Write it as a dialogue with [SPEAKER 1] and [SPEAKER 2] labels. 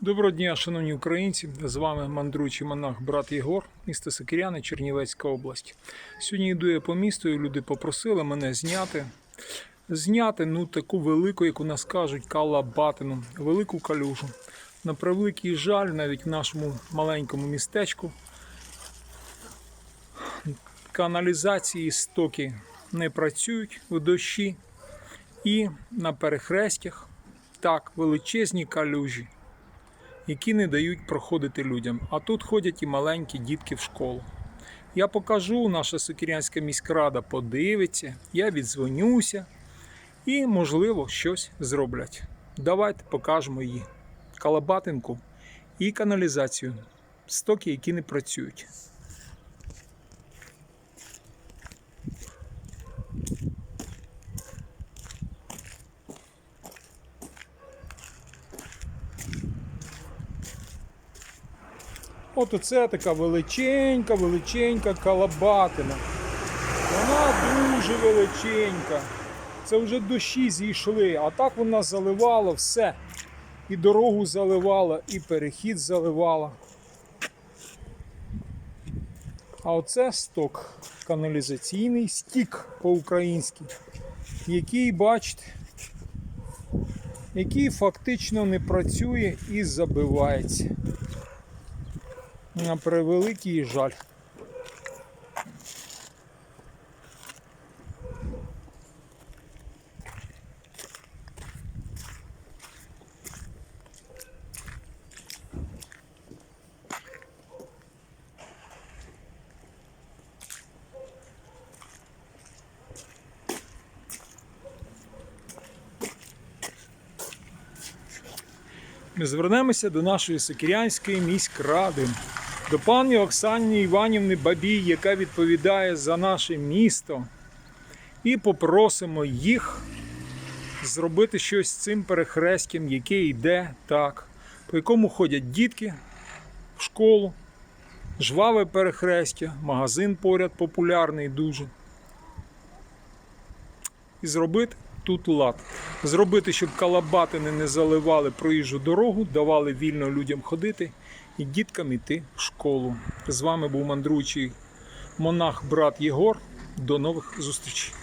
[SPEAKER 1] Доброго дня, шановні українці! З вами мандруючий монах брат Єгор, місто Сокиряни, Чернівецька область. Сьогодні йду я по місту, і люди попросили мене зняти. Зняти ну таку велику, як у нас кажуть, калабатину, велику калюжу. На превеликий жаль, навіть в нашому маленькому містечку каналізації стоки не працюють у дощі. І на перехрестях так величезні калюжі які не дають проходити людям. А тут ходять і маленькі дітки в школу. Я покажу, наша Сокирянська міськрада подивиться, я відзвонюся і, можливо, щось зроблять. Давайте покажемо її калабатинку і каналізацію, стоки, які не працюють. От оце така величенька, величенька калабатина. Вона дуже величенька. Це вже дощі зійшли, а так вона заливала все. І дорогу заливала, і перехід заливала. А оце сток каналізаційний стік по-українськи, який, бачите, який фактично не працює і забивається. На превеликий жаль. Ми звернемося до нашої Сокирянської міськради, до пані Оксани Іванівни Бабій, яка відповідає за наше місто, і попросимо їх зробити щось з цим перехрестям, яке йде так, по якому ходять дітки в школу, жваве перехрестя, магазин поряд популярний дуже. І зробити тут лад. Зробити, щоб калабатини не заливали проїжджу дорогу, давали вільно людям ходити і діткам іти в школу. З вами був мандруючий монах брат Єгор. До нових зустрічей.